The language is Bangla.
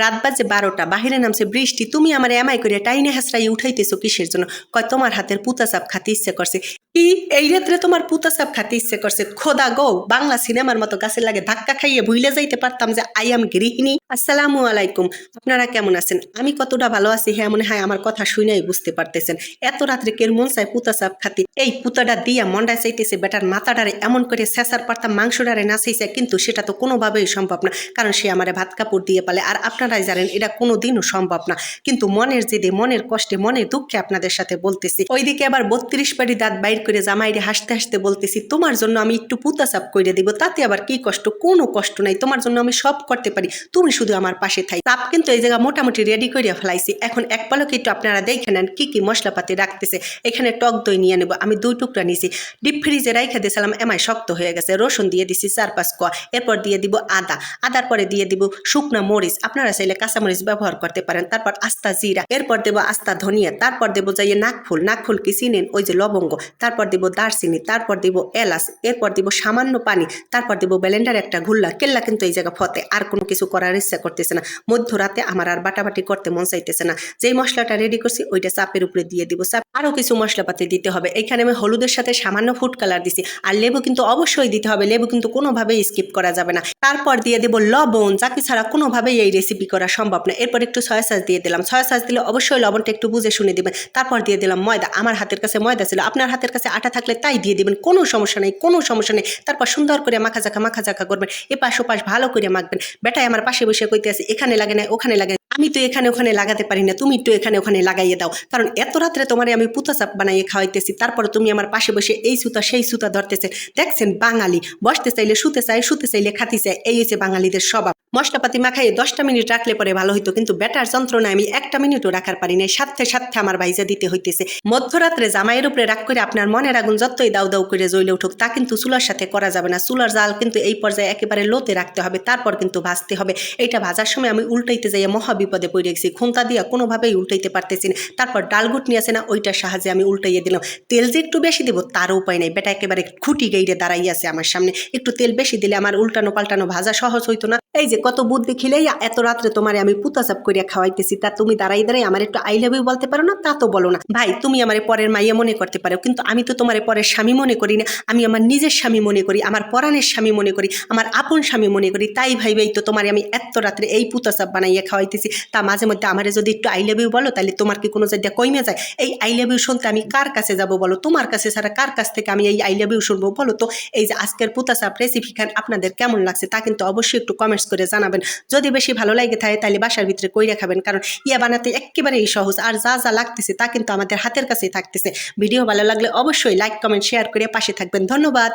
রাত বাজে বারোটা, বাহিরে নামছে বৃষ্টি, তুমি আমার এমাই করে টাইনে হাসরাই উঠাইতেছো কিসের জন্য? কয়, তোমার হাতের পুতা চাপ খাতে ইচ্ছে করছে। কি এই রাত্রে তোমার পুতা চাপ খাতে ইচ্ছে করছে। খোদা গো, বাংলা সিনেমার মতো গাছের লাগে ধাক্কা খাইয়ে ভুলে যাইতে পারতাম যে আই এম গৃহিণী। আসসালামু আলাইকুম, আপনারা কেমন আছেন? আমি কতটা ভালো আছি হ্যাঁ মনে হয় আমার কথা শুনেই বুঝতে পারতেছেন। এত রাত্রে কের মন চায় পুতা চাপ খাতে এই পুতাটা দিয়া মন্ডা চাইতেছে, বেটার মাথাটারে এমন করে শেষার পারতাম, মাংসটারে নাচাইছে, কিন্তু সেটা তো কোনোভাবেই সম্ভব না, কারণ সে আমারে ভাত কাপড় দিয়ে পালে। আর আপনারাই জানেন, এটা কোনো দিনও সম্ভব না। কিন্তু মনের জেদে, মনের কষ্টে, মনের দুঃখে আপনাদের সাথে বলতেছি। ওইদিকে আবার বত্রিশ পাড়ি দাঁত বাইর করে জামাইরে হাসতে হাসতে বলতেছি, তোমার জন্য আমি একটু পুতা চাপ করে দিব, তাতে আবার কি কষ্ট? কোনো কষ্ট নাই। তোমার জন্য আমি সব করতে পারি। তুমি শুধু আমার পাশে থাই। চাপ কিন্তু এই জায়গা মোটামুটি রেডি করে ফেলাইছি। এখন এক পলকে একটু আপনারা দেখে নেন, কি কি মশলাপাতি রাখতেছে। এখানে টক দই নিয়ে নেব, আমি দুই টুকরা নিয়েছি ডিপ ফ্রিজে রাইখে দিয়েছিলাম, এমাই শক্ত হয়ে গেছে। রসুন দিয়ে দিছি চার পাঁচ কোয়া। এরপর দিয়ে দিব আদা। আদার পরে দিয়ে দিব শুকনা মরিচ। আপনারা চাইলে কাঁচামরিচ ব্যবহার করতে পারেন। তারপর আস্তা জিরা, এরপর দেবো আস্তা ধনিয়া, তারপর দেবো যাইয়ে নাকফুল নাকফুল কি চিনেন? ওই যে লবঙ্গ। তারপর দিব দারচিনি, তারপর দিব এলাচ, এরপর দিব সামান্য পানি, তারপর দিব ব্লেন্ডার একটা ঘুল্লা। কেল্লা কিন্তু এই জায়গা ফতে, আর কোনো কিছু করার ইচ্ছা করতেছে না। মধ্যরাতে আমার আর বাটাবাটি করতে মন চাইতেছে না। যেই মশলাটা রেডি করছি, ওইটা চাপের উপরে দিয়ে দিব। চাপ আরও কিছু মশলাপাতি দিতে হবে। এখানে আমি হলুদের সাথে সামান্য ফুড কালার দিছি। আর লেবু কিন্তু অবশ্যই দিতে হবে। লেবু কিন্তু কোনোভাবেই স্কিপ করা যাবে না। তারপর দিয়ে দেবো লবণ, যাকে ছাড়া কোনোভাবেই এই রেসিপি করা সম্ভব না। এরপর একটু সয়া সস দিয়ে দিলাম। সয়া সস দিলে অবশ্যই লবণটা একটু বুঝে শুনে দিবেন। তারপর দিয়ে দিলাম ময়দা। আমার হাতের কাছে ময়দা ছিল। আপনার হাতের কাছে আটা থাকলে তাই দিয়ে দিবেন। কোনো সমস্যা নেই, কোনো সমস্যা নেই। তারপর সুন্দর করে মাখা জাখা মাখা জাখা করবেন। এপাশ ওপাশ ভালো করে মাখবেন। বেটাই আমার পাশে বসে কইতে আছে, এখানে লাগে না, ওখানে লাগে আমি তো এখানে ওখানে লাগাতে পারি না। তুমি একটু এখানে ওখানে লাগাইয়ে দাও। কারণ এত রাত্রে তোমার আমি পুতা চাপ বানাইয়ে খাওয়াইতেছি। তারপর তুমি আমার পাশে বসে এই সুতা, সেই সুতা ধরতেছে। দেখছেন বাঙালি। বসতে চাইলে শুতে চায়, শুতে চাইলে খাতি চায়। এই হচ্ছে বাঙালিদের স্বভাব। মশলাপাতি মাখাইয়ে দশটা মিনিট রাখলে পরে ভালো হইতো, কিন্তু বেটার যন্ত্রণায় আমি একটা মিনিটও রাখার পারি নাই। সাথে সাথে আমার বাইজা দিতে হইতেছে। মধ্যরাত্রে জামাইয়ের উপরে রাগ করে আপনার মনের আগুন যতই দাউ দাউ করে জ্বলে উঠুক, তা কিন্তু চুলার সাথে করা যাবে না। চুলার জাল কিন্তু এই পর্যায়ে একেবারে লোতে রাখতে হবে, তারপর কিন্তু ভাজতে হবে। এইটা ভাজার সময় আমি উল্টাইতে যাইয়া মহা বিপদে পড়ে গেছি। খুন্তা দিয়ে কোনোভাবেই উল্টাইতে পারতেছি না। তারপর ডালগুট নিয়ে আসে না, ওইটার সাহায্যে আমি উল্টাইয়ে দিলাম। তেল যে একটু বেশি দিব, তারও উপায় নেই। বেটা একেবারে খুঁটি গাইরে দাঁড়াই আছে আমার সামনে। একটু তেল বেশি দিলে আমার উল্টানো পাল্টানো ভাজা সহজ হইতো না। এই যে কত বুদ্ধি খিলেই এত রাত্রে তোমারে আমি পুতা চাপ করিয়া খাওয়াইতেছি, তা তুমি দাঁড়াই দাঁড়াই আমার একটু আই লাভ ইউ বলতে পারো না? তা তো বলো না। ভাই, তুমি আমার পরের মাইয়া মনে করতে পারো, কিন্তু আমি তো তোমার পরের স্বামী মনে করি না। আমি আমার নিজের স্বামী মনে করি, আমার পরাণের স্বামী মনে করি, আমার আপন স্বামী মনে করি। তাই ভাইবেই তো তোমার আমি এত রাত্রে এই পুতা চাপ বানাইয়া খাওয়াইতেছি। তা মাঝে মধ্যে আমারে যদি একটু আই লাভ ইউ বলো তাহলে তোমার কি কোনো জায়গায় কইমে যায়? এই আই লাভ ইউ শুনতে আমি কার কাছে যাব বলো? তোমার কাছে ছাড়া কার কাছ থেকে আমি এই আই লাভ ইউ শুনব বলো তো? এই যে আজকের পুতা চাপ রেসিপি খান, আপনাদের কেমন লাগছে তা কিন্তু অবশ্যই একটু কমেন্টস করে জানাবেন। যদি বেশি ভালো লাগে থাকে তাহলে বাসার ভিতরে কইরা খাবেন। কারণ ইয়া বানাতে একেবারেই সহজ। আর যা যা লাগতেছে, তা কিন্তু আমাদের হাতের কাছেই থাকতেছে। ভিডিও ভালো লাগলে অবশ্যই লাইক কমেন্ট শেয়ার করে পাশে থাকবেন। ধন্যবাদ।